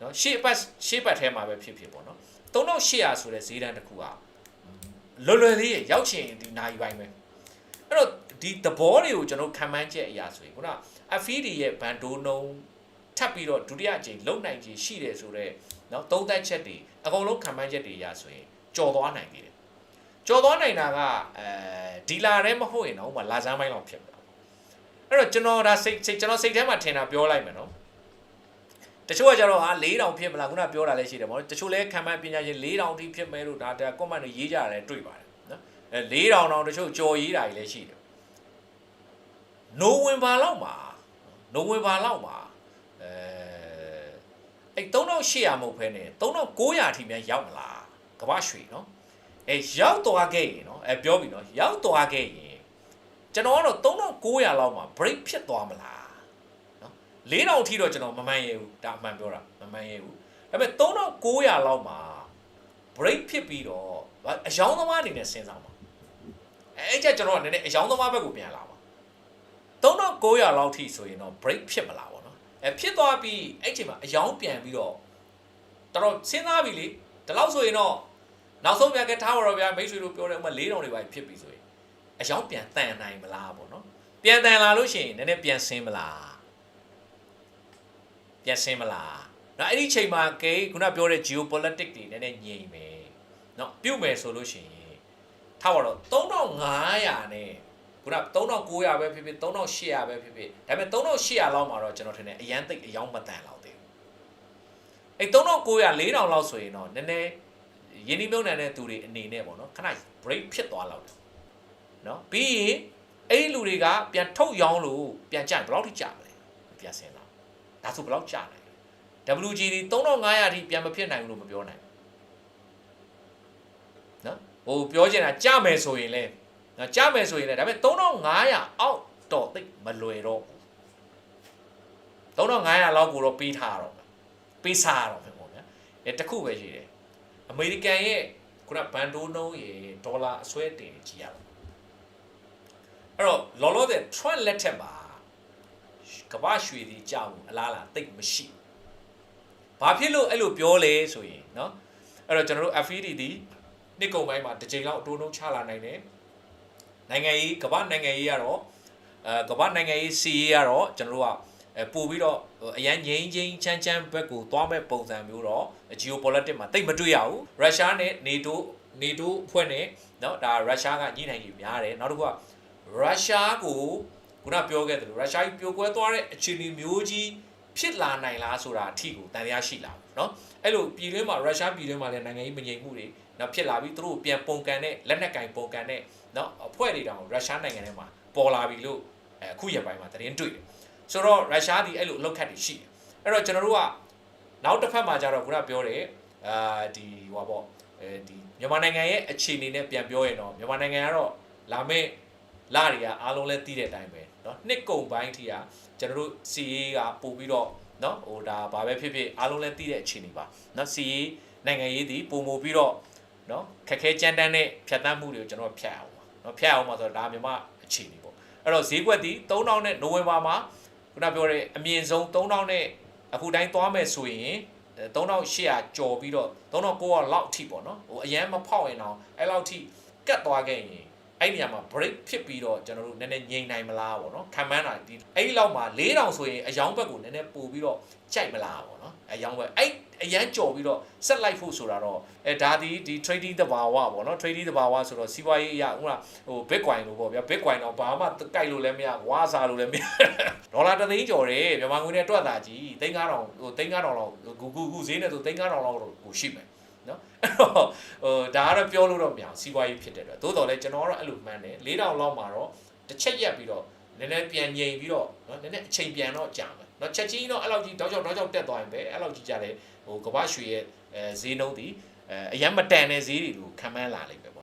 နော်ရှေ့ပတ်ရှေ့ပတ်ထဲမှာပဲဖြစ်ဖြစ်ပေါ့နော်3800ဆိုတဲ့ဈေးတန်းတစ်ခုကလွယ်လွယ်လေးရောက်ချင်ဒီနိုင်ပိုင်းပဲအဲ့တော့ဒီသဘောတွေကိုကျွန်တော်ခံမှန်းချက်အရာဆိုရင်ခုနအဖီဒီရဲ့ဘန်ဒိုနုံထပ်ပြီးတော့ဒုတိယအကြိမ်လုံနိုင်ခြင်းရှိတယ်ဆိုတော့နော်သုံးသက်ချက်တွေအကုန်လုံးခံမှန်းချက်တွေအရာဆိုရင်ကြော်သွားနိုင်သေးတယ်ကြော်သွားနိုင်တာကအဲဒီလာရဲမဟုတ်ရင်တော့ဥပမာလာဇန်းပိုင်းလောက်ဖြစ်မှာအဲ့တော့ကျွန်တော်ဒါစိတ်စိတ်ကျွန်တော်စိတ်ထဲမှာထင်တာပြောလိုက်မယ်နော် တချို့ကကြတော့ဟာ4000ဖြစ်မလားခုနပြောတာလည်းရှိတယ်ပေါ့နော်တချို့လဲခံမှန်းပညာရှင်4000ထိဖြစ်မယ်လို့ဒါဒါ comment တွေရေးကြတယ်တွေ့ပါတယ်နော်အဲ4000တောင်တချို့ကြော်ရေးတာကြီးလည်းရှိတယ်နိုဝင်ဘာလောက်မှာနိုဝင်ဘာလောက်မှာအဲအဲ့3800မဟုတ်ဖဲနဲ့3900အထိများရောက်မလားကမ္ဘာရွှေနော်အဲရောက်သွားခဲ့ရင်နော်အဲပြောပြီနော်ရောက်သွားခဲ့ရင်ကျွန်တော်ကတော့3900လောက်မှာ break ဖြစ်သွားမလား ၄တောင်ထိတော့ကျွန်တော်မမှန်ရဘူးဒါအမှန်ပြောတာမမှန်ရဘူးဒါပေမဲ့3900လောက်မှာ break ဖြစ်ပြီးတော့အယောင်းသမားအနေနဲ့စဉ်းစားပါအဲ့ကြကျွန်တော်ကနည်းနည်းအယောင်းသမားဘက်ကိုပြန်လာပါ3900လောက်ထိဆိုရင်တော့ break ဖြစ်မလားပေါ့နော်အဲဖြစ်သွားပြီးအဲ့ချိန်မှာအယောင်းပြန်ပြီးတော့တော်တော်စဉ်းစားပြီလေဒီလောက်ဆိုရင်တော့နောက်ဆုံးပြန်ကထားပါတော့ဗျာမိတ်ဆွေတို့ပြောတယ်ဥမာ၄တောင်တွေပဲဖြစ်ပြီဆိုရင်အယောင်းပြန်တန်နိုင်မလားပေါ့နော်ပြန်တန်လာလို့ရှိရင်နည်းနည်းပြန်ဆင်းမလား ပြန်ဆင်းမလားနော်အဲ့ဒီချိန်မှာကေခုနပြောတဲ့ geopolitics တွေနည်းနည်းငြိမ်မယ်နော်ပြုတ်မယ်ဆိုလို့ရှိရင်ထားပါတော့3500နဲ့ခုန3900ပဲဖြစ်ဖြစ်3800ပဲဖြစ်ဖြစ်ဒါပေမဲ့3800လောက်မှာတော့ကျွန်တော်ထင်တယ်အရန်သိပ်အယောင်မတန်လောက်သေးဘူးအဲ့3900 4000လောက်ဆိုရင်တော့နည်းနည်းရင်းနှီးမြှုပ်နှံတဲ့သူတွေအနေနဲ့ပေါ့နော်ခဏ break ဖြစ်သွားလောက်တယ်နော်ပြီးရင်အဲ့ဒီလူတွေကပြန်ထုတ်ရောင်းလို့ပြန်ကြိုက်ဘယ်လောက်ထိကြမလဲပြန်ဆင်းလာ ဒါဆိုဘယ်လောက်ကြာနိုင်လဲ WGD 3500အထိပြန်မဖြစ်နိုင်ဘူးလို့မပြောနိုင်ဘူးနော်ဟိုပြောချင်တာကြာမယ်ဆိုရင်လဲနော်ကြာမယ်ဆိုရင်လဲဒါပေမဲ့3500အောက်တော့သိပ်မလွယ်တော့ဘူး3500လောက်ကိုတော့ပေးထားတော့မယ်ပေးစားရတော့မယ်ပေါ့ဗျာအဲတခုပဲရှိတယ်အမေရိကန်ရဲ့ခုနဘန်ဒိုနှုန်းရေဒေါ်လာအဆွဲတင်ကြည့်ရအောင်အဲ့တော့လောလောဆယ် trend လက်ထက်မှာ ကမ္ဘာရွှေတွေကြောက်ဘူးအလားလားတိတ်မရှိဘူးဘာဖြစ်လို့အဲ့လိုပြောလဲဆိုရင်เนาะအဲ့တော့ကျွန်တော်တို့ FED ဒီနှစ်ကုန်ပိုင်းမှာတစ်ချိန်လောက်အတိုးနှုန်းချလာနိုင်တယ်နိုင်ငံရေးကမ္ဘာနိုင်ငံရေးကတော့အဲကမ္ဘာနိုင်ငံရေးစီရေးကတော့ကျွန်တော်တို့ကအဲပို့ပြီးတော့အရန်ငိမ့်ချင်းချမ်းချမ်းဘက်ကိုသွားမဲ့ပုံစံမျိုးတော့ geopolitics မှာတိတ်မတွေ့ရဘူးရုရှားနဲ့ NATO NATO အဖွဲ့နဲ့เนาะဒါရုရှားကညှိနှိုင်းကြီးများတယ်နောက်တစ်ခုကရုရှားကို ခုနပြောခဲ့သလိုရုရှားကြီးပြိုကွဲသွားတဲ့အခြေအနေမျိုးကြီးဖြစ်လာနိုင်လားဆိုတာအထီကိုတန်တရားရှိလာဘူးเนาะအဲ့လိုပြည်တွင်းမှာရုရှားပြည်တွင်းမှာလည်းနိုင်ငံရေးမငြိမ်မှုတွေเนาะဖြစ်လာပြီးသူတို့ပြန်ပုံကန်တဲ့လက်နက်ကင်ပုံကန်တဲ့เนาะအဖွဲ့တွေတောင်ရုရှားနိုင်ငံထဲမှာပေါ်လာပြီလို့အခုရက်ပိုင်းမှာသတင်းတွေ့တယ်ဆိုတော့ရုရှားဒီအဲ့လိုအလောက်ခတ်တွေရှိတယ်အဲ့တော့ကျွန်တော်တို့ကနောက်တစ်ဖက်မှာကျတော့ခုနပြောတယ်အာဒီဟိုပါပေါ့အဲဒီမြန်မာနိုင်ငံရဲ့အခြေအနေနဲ့ပြန်ပြောရင်တော့မြန်မာနိုင်ငံကတော့လာမယ့် လာတွေကအားလုံးလဲတီးတဲ့အတိုင်းပဲเนาะနှစ်ကုံပိုင်းထိကကျွန်တော်တို့စီရေးကပို့ပြီးတော့เนาะဟိုဒါဘာပဲဖြစ်ဖြစ်အားလုံးလဲတီးတဲ့အခြေအနေပါเนาะစီရေးနိုင်ငံရေးဒီပုံမပြီးတော့เนาะခက်ခဲကြမ်းတမ်းတဲ့ဖြတ်သန်းမှုတွေကိုကျွန်တော်ဖြတ်အောင်ပါเนาะဖြတ်အောင်ပါဆိုတော့ဒါမြန်မာအခြေအနေပေါ့အဲ့တော့ဈေးကွက်ဒီ3000နဲ့နိုဝင်ဘာမှာခုနပြောတဲ့အမြင့်ဆုံး3000နဲ့အခုတိုင်းသွားမယ်ဆိုရင်3800ကျော်ပြီးတော့3900လောက်အထိပေါ့နော်ဟိုအရန်မဖောက်ရင်တော့အဲ့လောက်ထိကတ်သွားခဲ့ရင် အဲ့ဒီနေရာမှာ break ဖြစ်ပြီးတော့ကျွန်တော်တို့နည်းနည်းငြိမ်နိုင်မလားပေါ့နော်ခံမှန်းတာဒီအဲ့ဒီလောက်မှာ4000ဆိုရင်အယောင်ဘက်ကိုနည်းနည်းပို့ပြီးတော့ကြိုက်မလားပေါ့နော်အယောင်ဘက်အဲ့အရန်ကြော်ပြီးတော့ဆက်လိုက်ဖို့ဆိုတာတော့အဲဒါဒီဒီ trading တဘာဝပေါ့နော် trading တဘာဝဆိုတော့စီးပွားရေးအရာဥလားဟို bitcoin လို့ပေါ့ဗျာ bitcoin တော့ဘာမှကြိုက်လို့လည်းမရဝါစားလို့လည်းမရဒေါ်လာတသိန်းကျော်တယ်မြန်မာငွေနဲ့တွက်တာကြီး3000ဟို3000လောက်ဂူဂူဂူဈေးနဲ့ဆို3000လောက်ကိုရှိမယ်နော်အဲ့တော့ ဟိုဒါကတော့ပြောလို့တော့မရအောင်စီးပွားရေးဖြစ်တဲ့အတွက်သို့တော်လည်းကျွန်တော်ကတော့အဲ့လိုမှန်းတယ်၄တောင်လောက်မှာတော့တစ်ချက်ရက်ပြီးတော့နည်းနည်းပြန်ငြိမ်ပြီးတော့နော်နည်းနည်းအချိန်ပြန်တော့ကြာမယ်နော်ချက်ချင်းတော့အဲ့လောက်ကြီးတောက်ချောက်တောက်ချောက်တက်သွားရင်ပဲအဲ့လောက်ကြီးကြတယ်ဟိုကမ္ဘာရွှေရဲ့အဲဈေးနှုန်းဒီအဲအရင်မတန်တဲ့ဈေးတွေလို့ခံမှန်းလာလိမ့်မယ်